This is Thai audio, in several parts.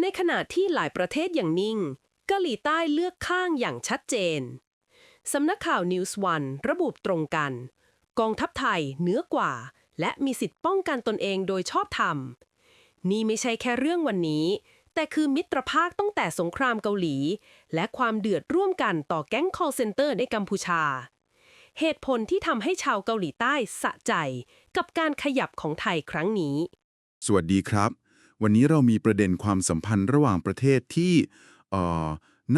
ในขณะที่หลายประเทศอย่างนิ่งเกาหลีใต้เลือกข้างอย่างชัดเจน สำนักข่าว News One ระบุตรงกัน กองทัพไทยเหนือกว่า และมีสิทธิ์ป้องกันตนเองโดยชอบธรรม นี่ไม่ใช่แค่เรื่องวันนี้ แต่คือมิตรภาพตั้งแต่สงครามเกาหลี และความเดือดร่วมกันต่อแก๊ง call center ในกัมพูชา เหตุผลที่ทำให้ชาวเกาหลีใต้สะใจ กับการขยับของไทยครั้งนี้ สวัสดีครับ วันนี้เรามีประเด็นความสัมพันธ์ระหว่างประเทศที่เอ่อ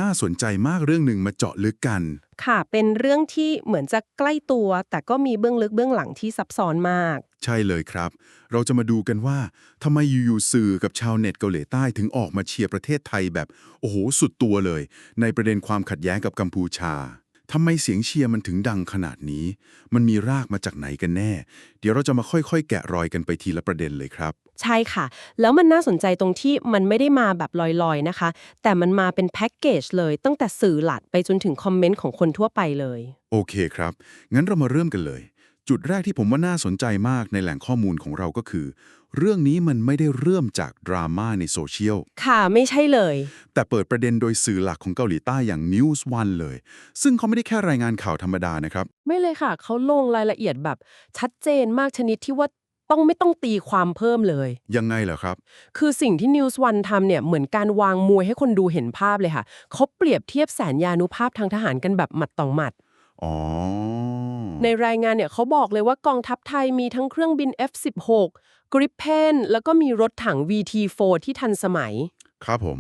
น่าสนใจมากเรื่องหนึ่งมาเจาะลึกกัน ค่ะ เป็นเรื่องที่เหมือนจะใกล้ตัว แต่ก็มีเบื้องลึกเบื้องหลังที่ซับซ้อนมาก ใช่เลยครับ เราจะมาดูกันว่าทำไมอยู่ๆสื่อกับชาวเน็ตเกาหลีใต้ถึงออกมาเชียร์ประเทศไทยแบบ โอ้โห สุดตัวเลย ในประเด็นความขัดแย้งกับกัมพูชา ทำไมเสียงเชียร์มันถึงดังขนาดนี้ มันมีรากมาจากไหนกันแน่ เดี๋ยวเราจะมาค่อยๆ แกะรอยกันไปทีละประเด็นเลยครับ ใช่ค่ะ แล้วมันน่าสนใจตรงที่มันไม่ได้มาแบบลอยๆนะคะ แต่มันมาเป็นแพ็กเกจเลย ตั้งแต่สื่อหลักไปจนถึงคอมเมนต์ของคนทั่วไปเลย โอเคครับ งั้นเรามาเริ่มกันเลย จุดแรกที่ผมว่าน่าสนใจมากในแหล่งข้อมูลของเราก็คือ เรื่องนี้มันไม่ได้เริ่มจากดราม่าในโซเชียล ค่ะ ไม่ใช่เลย แต่เปิดประเด็นโดยสื่อหลักของเกาหลีใต้อย่าง News One เลย ซึ่งเขาไม่ได้แค่รายงานข่าวธรรมดานะครับ ไม่เลยค่ะ เขาลงรายละเอียดแบบชัดเจนมากชนิดที่ว่าต้องไม่ต้องตีความเพิ่มเลย ยังไงเหรอครับ คือสิ่งที่ News One ทำเนี่ยเหมือนการวางมวยให้คนดูเห็นภาพเลยค่ะเขาเปรียบเทียบแสนยานุภาพทางทหารกันแบบหมัดต่อหมัด อ๋อ ในรายงานเนี่ยเขาบอกเลยว่ากองทัพไทยมีทั้งเครื่องบิน F16 Gripen แล้วก็มีรถถัง VT4 ที่ทันสมัย ครับผม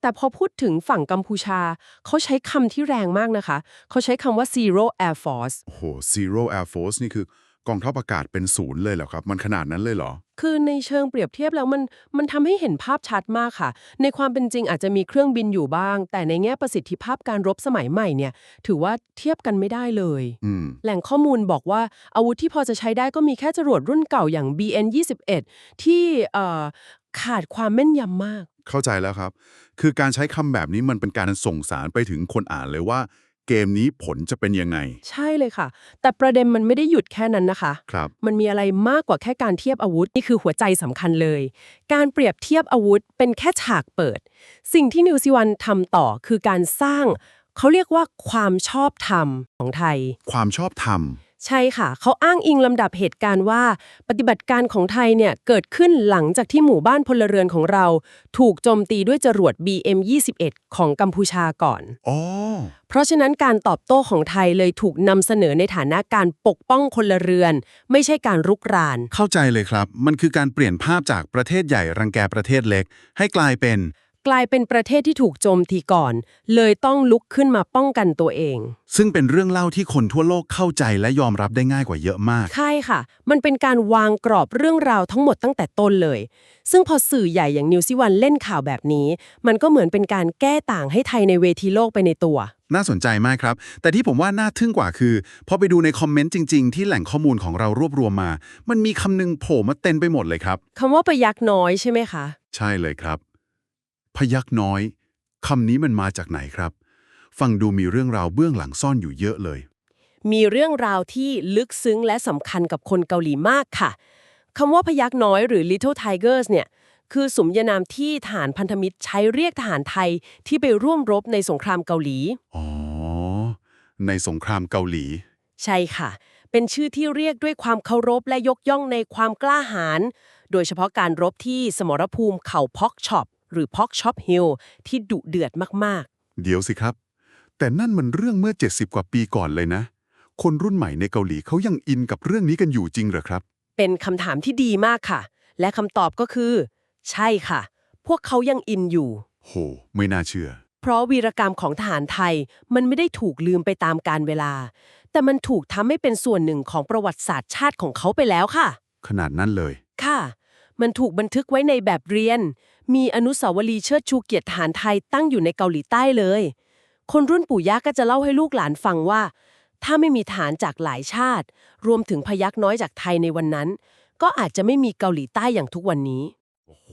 แต่พอพูดถึงฝั่งกัมพูชา เขาใช้คำที่แรงมากนะคะ เขาใช้คำว่า Zero Air Force โอ้โห Zero Air Force นี่คือกองทัพอากาศเป็นศูนย์เลยเหรอครับ มันขนาดนั้นเลยเหรอ คือในเชิงเปรียบเทียบแล้วมันมันทำให้เห็นภาพชัดมากค่ะ ในความเป็นจริงอาจจะมีเครื่องบินอยู่บ้าง แต่ในแง่ประสิทธิภาพการรบสมัยใหม่เนี่ยถือว่าเทียบกันไม่ได้เลย อืม แหล่งข้อมูลบอกว่าอาวุธที่พอจะใช้ได้ก็มีแค่จรวดรุ่นเก่าอย่าง BN21 ที่เอ่อขาดความแม่นยำมาก เข้าใจแล้วครับ คือการใช้คำแบบนี้มันเป็นการส่งสารไปถึงคนอ่านเลยว่า เกมนี้ผลจะเป็นยังไง ใช่เลยค่ะ แต่ประเด็นมันไม่ได้หยุดแค่นั้นนะคะ ครับ มันมีอะไรมากกว่าแค่การเทียบอาวุธ นี่คือหัวใจสำคัญเลย การเปรียบเทียบอาวุธเป็นแค่ฉากเปิด สิ่งที่นิวซีวันทำต่อคือการสร้าง เขาเรียกว่าความชอบธรรมของไทย ความชอบธรรม ใช่ค่ะ เขาอ้างอิงลำดับเหตุการณ์ว่า ปฏิบัติการของไทยเนี่ยเกิดขึ้นหลังจากที่หมู่บ้านพลเรือนของเรา ถูกโจมตีด้วยจรวด BM21 ของกัมพูชาก่อนอ๋อเพราะฉะนั้นการตอบโต้ของไทยเลยถูกนำเสนอในฐานะการปกป้องพลเรือน ไม่ใช่การรุกราน เข้าใจเลยครับ มันคือการเปลี่ยนภาพจากประเทศใหญ่รังแกประเทศเล็ก ให้กลายเป็น กลายเป็นประเทศที่ถูกโจมตีก่อน เลยต้องลุกขึ้นมาป้องกันตัวเอง ซึ่งเป็นเรื่องเล่าที่คนทั่วโลกเข้าใจและยอมรับได้ง่ายกว่าเยอะมาก ใช่ค่ะ มันเป็นการวางกรอบเรื่องราวทั้งหมดตั้งแต่ต้นเลย ซึ่งพอสื่อใหญ่อย่างนิวซีวันเล่นข่าวแบบนี้ มันก็เหมือนเป็นการแก้ต่างให้ไทยในเวทีโลกไปในตัว น่าสนใจมากครับ แต่ที่ผมว่าน่าทึ่งกว่าคือพอไปดูในคอมเมนต์จริง ๆ ที่แหล่งข้อมูลของเรารวบรวมมา มันมีคำนึงโผล่มาเต็มไปหมดเลยครับ คำว่าประยักน้อยใช่ไหมคะ ใช่เลยครับ พยักน้อยคำนี้มันมาจากไหนครับ ฟังดูมีเรื่องราวเบื้องหลังซ่อนอยู่เยอะเลย มีเรื่องราวที่ลึกซึ้งและสำคัญกับคนเกาหลีมากค่ะคำว่าพยักน้อยหรือ Little Tigers เนี่ยคือสมญานามที่ทหารพันธมิตรใช้เรียกทหารไทยที่ไปร่วมรบในสงครามเกาหลี อ๋อ ในสงครามเกาหลี ใช่ค่ะ เป็นชื่อที่เรียกด้วยความเคารพและยกย่องในความกล้าหาญ โดยเฉพาะการรบที่สมรภูมิเขาพ็อกช็อป หรือพ็อกช็อปฮิลที่ดุเดือดมากเดี๋ยวสิครับ แต่นั่นมันเรื่องเมื่อ 70 กว่าปีก่อนเลยนะ คนรุ่นใหม่ในเกาหลีเขายังอินกับเรื่องนี้กันอยู่จริงเหรอครับ ๆ เป็นคำถามที่ดีมากค่ะ และคำตอบก็คือ ใช่ค่ะ พวกเขายังอินอยู่ โห ไม่น่าเชื่อ เพราะวีรกรรมของทหารไทยมันไม่ได้ถูกลืมไปตามกาลเวลา แต่มันถูกทำให้เป็นส่วนหนึ่งของประวัติศาสตร์ชาติของเขาไปแล้วค่ะ ขนาดนั้นเลย ค่ะ มันถูกบันทึกไว้ในแบบเรียน มีอนุสาวรีย์เชิดชูเกียรติฐานไทยตั้งอยู่ในเกาหลีใต้เลย คนรุ่นปู่ย่าก็จะเล่าให้ลูกหลานฟังว่า ถ้าไม่มีฐานจากหลายชาติ รวมถึงพยักน้อยจากไทยในวันนั้น ก็อาจจะไม่มีเกาหลีใต้อย่างทุกวันนี้ โอ้โห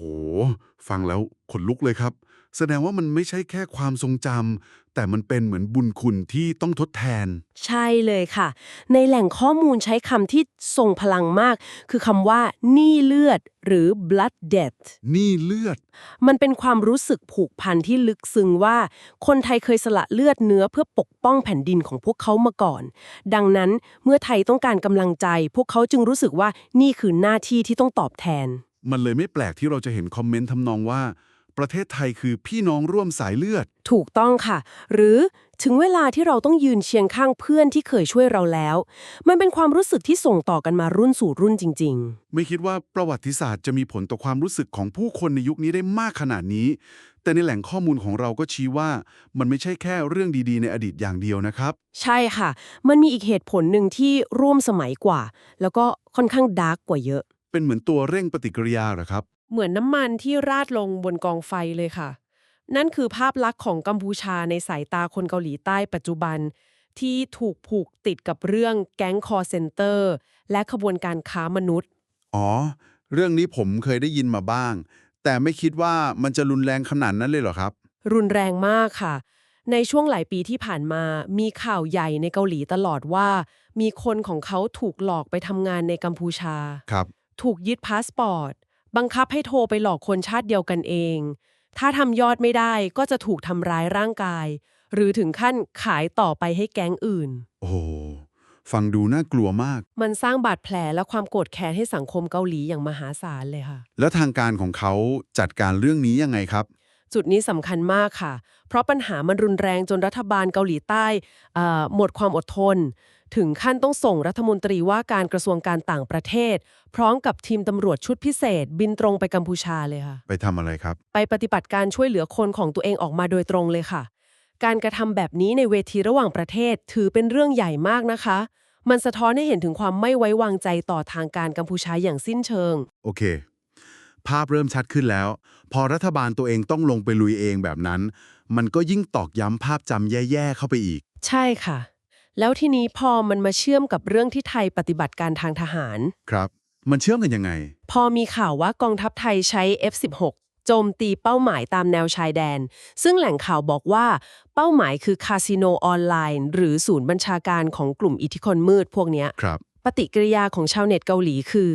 ฟังแล้วขนลุกเลยครับ แสดงว่ามันไม่ใช่แค่ความทรงจำ แต่มันเป็นเหมือนบุญคุณที่ต้องทดแทน ใช่เลยค่ะ ในแหล่งข้อมูลใช้คำที่ทรงพลังมาก คือคำว่าหนี้เลือดหรือ blood debt นี่เลือด มันเป็นความรู้สึกผูกพันที่ลึกซึ้งว่า คนไทยเคยสละเลือดเนื้อเพื่อปกป้องแผ่นดินของพวกเขามาก่อน ดังนั้นเมื่อไทยต้องการกำลังใจ พวกเขาจึงรู้สึกว่านี่คือหน้าที่ที่ต้องตอบแทน มันเลยไม่แปลกที่เราจะเห็นคอมเมนต์ทำนองว่า ประเทศไทยคือพี่น้องร่วมสายเลือด ถูกต้องค่ะ หรือถึงเวลาที่เราต้องยืนเคียงข้างเพื่อนที่เคยช่วยเราแล้ว มันเป็นความรู้สึกที่ส่งต่อกันมารุ่นสู่รุ่นจริงไม่คิดว่าประวัติศาสตร์จะมีผลต่อความรู้สึกของผู้คนในยุคนี้ได้มากขนาดนี้ แต่ในแหล่งข้อมูลของเราก็ชี้ว่า มันไม่ใช่แค่เรื่องดีๆ ในอดีตอย่างเดียวนะครับๆใช่ค่ะ มันมีอีกเหตุผลหนึ่งที่ร่วมสมัยกว่า แล้วก็ค่อนข้างดาร์กกว่าเยอะ เป็นเหมือนตัวเร่งปฏิกิริยาเหรอครับ เหมือนน้ำมันที่ราดลงบนกองไฟเลยค่ะ นั่นคือภาพลักษณ์ของกัมพูชาในสายตาคนเกาหลีใต้ปัจจุบัน ที่ถูกผูกติดกับเรื่องแก๊งคอร์เซนเตอร์ และขบวนการค้ามนุษย์ อ๋อ เรื่องนี้ผมเคยได้ยินมาบ้าง แต่ไม่คิดว่ามันจะรุนแรงขนาดนั้นเลยเหรอครับ รุนแรงมากค่ะ ในช่วงหลายปีที่ผ่านมา มีข่าวใหญ่ในเกาหลีตลอดว่า มีคนของเขาถูกหลอกไปทำงานในกัมพูชา ครับ ถูกยึดพาสปอร์ต บังคับให้โทรไปหลอกคนชาติเดียวกันเอง ถ้าทำยอดไม่ได้ก็จะถูกทำร้ายร่างกาย หรือถึงขั้นขายต่อไปให้แก๊งอื่น โอ้โหฟังดูน่ากลัวมาก มันสร้างบาดแผลและความโกรธแค้นให้สังคมเกาหลีอย่างมหาศาลเลยค่ะ แล้วทางการของเขาจัดการเรื่องนี้ยังไงครับ จุดนี้สำคัญมากค่ะ เพราะปัญหามันรุนแรงจนรัฐบาลเกาหลีใต้เอ่อหมดความอดทน ถึงขั้นต้องส่งรัฐมนตรีว่าการกระทรวงการต่างประเทศ พร้อมกับทีมตำรวจชุดพิเศษ บินตรงไปกัมพูชาเลยค่ะ ไปทำอะไรครับ ไปปฏิบัติการช่วยเหลือคนของตัวเองออกมาโดยตรงเลยค่ะ การกระทำแบบนี้ในเวทีระหว่างประเทศถือเป็นเรื่องใหญ่มากนะคะ มันสะท้อนให้เห็นถึงความไม่ไว้วางใจต่อทางการกัมพูชาอย่างสิ้นเชิง โอเค ภาพเริ่มชัดขึ้นแล้ว พอรัฐบาลตัวเองต้องลงไปลุยเองแบบนั้น มันก็ยิ่งตอกย้ำภาพจำแย่ๆเข้าไปอีก ใช่ค่ะ แล้วทีนี้พอมันมาเชื่อมกับเรื่องที่ไทยปฏิบัติการทางทหาร ครับ มันเชื่อมกันยังไง พอมีข่าวว่ากองทัพไทยใช้ F16 โจมตีเป้าหมายตามแนวชายแดน ซึ่งแหล่งข่าวบอกว่า เป้าหมายคือคาสิโนออนไลน์ หรือศูนย์บัญชาการของกลุ่มอิทธิพลมืดพวกเนี้ยครับ ปฏิกิริยาของชาวเน็ตเกาหลีคือ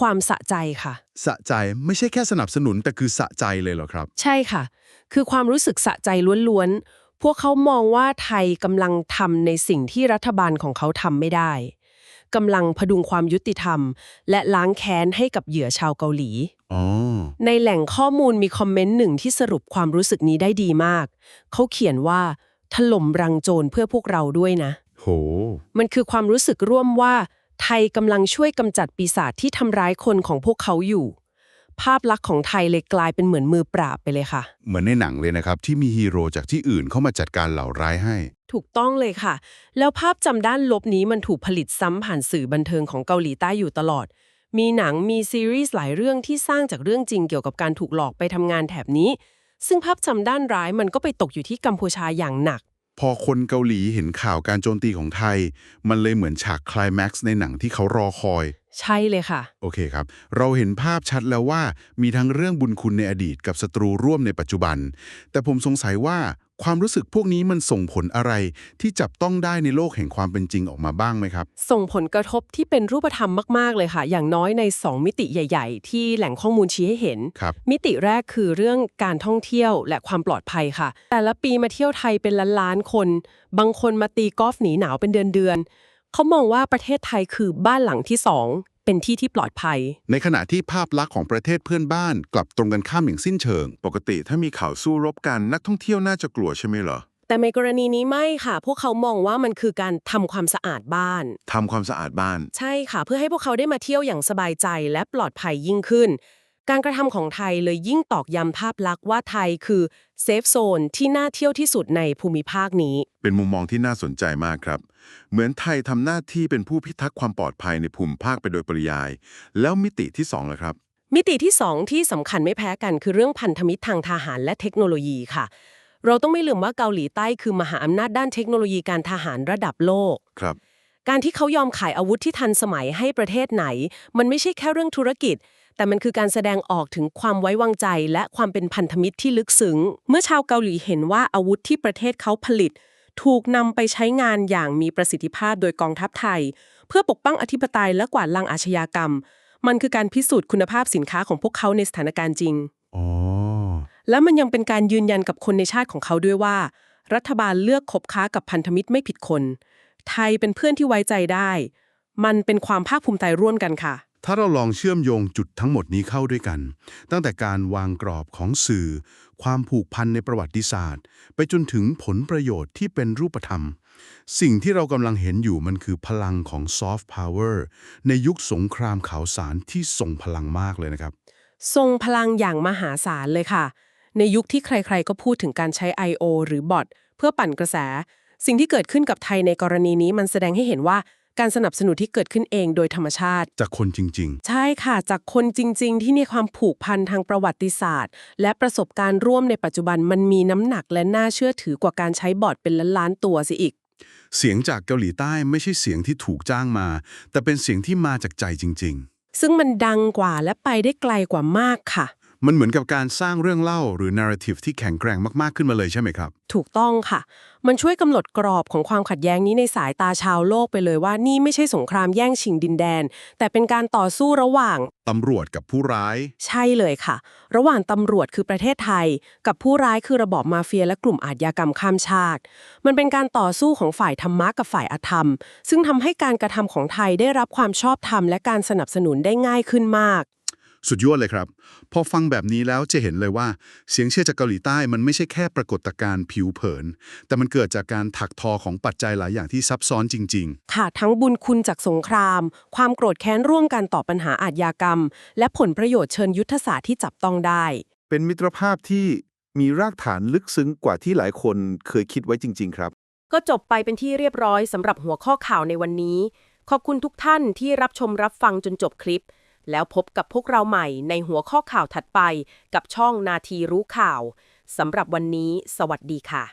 ความสะใจค่ะ สะใจไม่ใช่แค่สนับสนุนแต่คือสะใจเลยเหรอครับ ใช่ค่ะ คือความรู้สึกสะใจล้วนๆ พวกเขามองว่าไทยกำลังทำในสิ่งที่รัฐบาลของเขาทำไม่ได้กำลังพดุงความยุติธรรม และล้างแค้นให้กับเหยื่อชาวเกาหลีอ๋อในแหล่งข้อมูลมีคอมเมนต์หนึ่งที่สรุปความรู้สึกนี้ได้ดีมาก เขาเขียนว่า ถล่มรังโจรเพื่อพวกเราด้วยนะ โห มันคือความรู้สึกร่วมว่า ไทยกำลังช่วยกำจัดปีศาจที่ทำร้ายคนของพวกเขาอยู่ ภาพลักษณ์ของไทยเลยกลายเป็นเหมือนมือปราบไปเลยค่ะ เหมือนในหนังเลยนะครับ ที่มีฮีโร่จากที่อื่นเข้ามาจัดการเหล่าร้ายให้ ถูกต้องเลยค่ะ แล้วภาพจำด้านลบนี้มันถูกผลิตซ้ำผ่านสื่อบันเทิงของเกาหลีใต้อยู่ตลอด มีหนังมีซีรีส์หลายเรื่องที่สร้างจากเรื่องจริงเกี่ยวกับการถูกหลอกไปทำงานแถบนี้ ซึ่งภาพจำด้านร้ายมันก็ไปตกอยู่ที่กัมพูชาอย่างหนัก พอคนเกาหลีเห็นข่าวการโจมตีของไทย มันเลยเหมือนฉากไคลแม็กซ์ในหนังที่เขารอคอย ใช่เลยค่ะ โอเคครับ เราเห็นภาพชัดแล้วว่ามีทั้งเรื่องบุญคุณในอดีตกับศัตรูร่วมในปัจจุบัน แต่ผมสงสัยว่า ความรู้สึกพวกนี้มันส่งผลอะไรที่จับต้องได้ในโลกแห่งความเป็นจริงออกมาบ้างไหมครับ ส่งผลกระทบที่เป็นรูปธรรมมาก ๆ เลยค่ะ อย่างน้อยใน 2 มิติใหญ่ ๆ ที่แหล่งข้อมูลชี้ให้เห็น ครับ มิติแรกคือเรื่องการท่องเที่ยวและความปลอดภัยค่ะ แต่ละปีมาเที่ยวไทยเป็นล้านๆคน บางคนมาตีกอล์ฟหนีหนาวเป็นเดือนๆเขามองว่าประเทศไทยคือบ้านหลังที่สอง เป็นที่ที่ปลอดภัย ในขณะที่ภาพลักษณ์ของประเทศเพื่อนบ้าน กลับตรงกันข้ามอย่างสิ้นเชิง ปกติถ้ามีข่าวสู้รบกันนักท่องเที่ยวน่าจะกลัวใช่ไหมเหรอ แต่ในกรณีนี้ไม่ค่ะ พวกเขามองว่ามันคือการทำความสะอาดบ้าน ทำความสะอาดบ้าน ใช่ค่ะ เพื่อให้พวกเขาได้มาเที่ยวอย่างสบายใจและปลอดภัยยิ่งขึ้น การกระทำของไทยเลยยิ่งตอกย้ำภาพลักษณ์ว่าไทยคือเซฟโซนที่น่าเที่ยวที่สุดในภูมิภาคนี้ เป็นมุมมองที่น่าสนใจมากครับ เหมือนไทยทำหน้าที่เป็นผู้พิทักษ์ความปลอดภัยในภูมิภาคไปโดยปริยาย แล้วมิติที่สองล่ะครับ มิติที่ 2 ที่สำคัญไม่แพ้กันคือเรื่องพันธมิตรทางทหารและเทคโนโลยีค่ะ เราต้องไม่ลืมว่าเกาหลีใต้คือมหาอำนาจด้านเทคโนโลยีการทหารระดับโลกครับการที่เขายอมขายอาวุธที่ทันสมัยให้ประเทศไหน มันไม่ใช่แค่เรื่องธุรกิจ แต่มันคือการแสดงออกถึงความไว้วางใจ และความเป็นพันธมิตรที่ลึกซึ้ง เมื่อชาวเกาหลีเห็นว่าอาวุธที่ประเทศเขาผลิต ถูกนำไปใช้งานอย่างมีประสิทธิภาพโดยกองทัพไทย เพื่อปกป้องอธิปไตยและกวาดล้างอาชญากรรม มันคือการพิสูจน์คุณภาพสินค้าของพวกเขาในสถานการณ์จริงอ๋อและมันยังเป็นการยืนยันกับคนในชาติของเขาด้วยว่า รัฐบาลเลือกคบค้ากับพันธมิตรไม่ผิดคน ไทยเป็นเพื่อนที่ไว้ใจได้ มันเป็นความภาคภูมิใจร่วมกันค่ะ ถ้าเราลองเชื่อมโยงจุดทั้งหมดนี้เข้าด้วยกัน ตั้งแต่การวางกรอบของสื่อ ความผูกพันในประวัติศาสตร์ ไปจนถึงผลประโยชน์ที่เป็นรูปธรรม สิ่งที่เรากำลังเห็นอยู่มันคือพลังของซอฟต์พาวเวอร์ในยุคสงครามข่าวสารที่ทรงพลังมากเลยนะครับ ทรงพลังอย่างมหาศาลเลยค่ะ ในยุคที่ใครๆ ก็พูดถึงการใช้ I.O. หรือบอทเพื่อปั่นกระแส สิ่งที่เกิดขึ้นกับไทยในกรณีนี้มันแสดงให้เห็นว่า การสนับสนุนที่เกิดขึ้นเองโดยธรรมชาติ จากคนจริง ใช่ค่ะ จากคนจริง ๆ ที่มีความผูกพันทางประวัติศาสตร์ และประสบการณ์ร่วมในปัจจุบันมันมีน้ำหนักและน่าเชื่อถือกว่าการใช้บอทเป็นล้านๆตัวสิอีก ๆ เสียงจากเกาหลีใต้ไม่ใช่เสียงที่ถูกจ้างมา แต่เป็นเสียงที่มาจากใจจริง ๆ ซึ่งมันดังกว่าและไปได้ไกลกว่ามากค่ะ มันเหมือนกับการสร้างเรื่องเล่าหรือ narrative ที่แข็งแกร่งมาก ๆ ขึ้นมาเลยใช่ไหมครับ ถูกต้องค่ะ มันช่วยกำหนดกรอบของความขัดแย้งนี้ในสายตาชาวโลกไปเลยว่านี่ไม่ใช่สงครามแย่งชิงดินแดน แต่เป็นการต่อสู้ระหว่าง ตำรวจกับผู้ร้าย ใช่เลยค่ะ ระหว่างตำรวจคือประเทศไทย กับผู้ร้ายคือระบอบมาเฟียและกลุ่มอาชญากรรมข้ามชาติ มันเป็นการต่อสู้ของฝ่ายธรรมะกับฝ่ายอธรรม ซึ่งทำให้การกระทำของไทยได้รับความชอบธรรมและการสนับสนุนได้ง่ายขึ้นมาก สุดยอดเลยครับ พอฟังแบบนี้แล้วจะเห็นเลยว่า เสียงเชียร์จากเกาหลีใต้มันไม่ใช่แค่ปรากฏการณ์ผิวเผิน แต่มันเกิดจากการถักทอของปัจจัยหลายอย่างที่ซับซ้อนจริงค่ะ ทั้งบุญคุณจากสงคราม ความโกรธแค้นร่วมกันต่อปัญหาอาทยากรรม และผลประโยชน์เชิญยุทธศาสตร์ที่จับต้องได้ เป็นมิตรภาพที่มีรากฐานลึกซึ้งกว่าที่หลายคนเคยคิดไว้จริง ๆ ครับ ก็จบไปเป็นที่เรียบร้อยสำหรับหัวข้อข่าวในวันนี้ ขอบคุณทุกท่านที่รับชมรับฟังจนจบคลิป แล้วพบกับพวกเราใหม่ในหัวข้อข่าวถัดไปกับช่องนาทีรู้ข่าวสำหรับวันนี้ สวัสดีค่ะ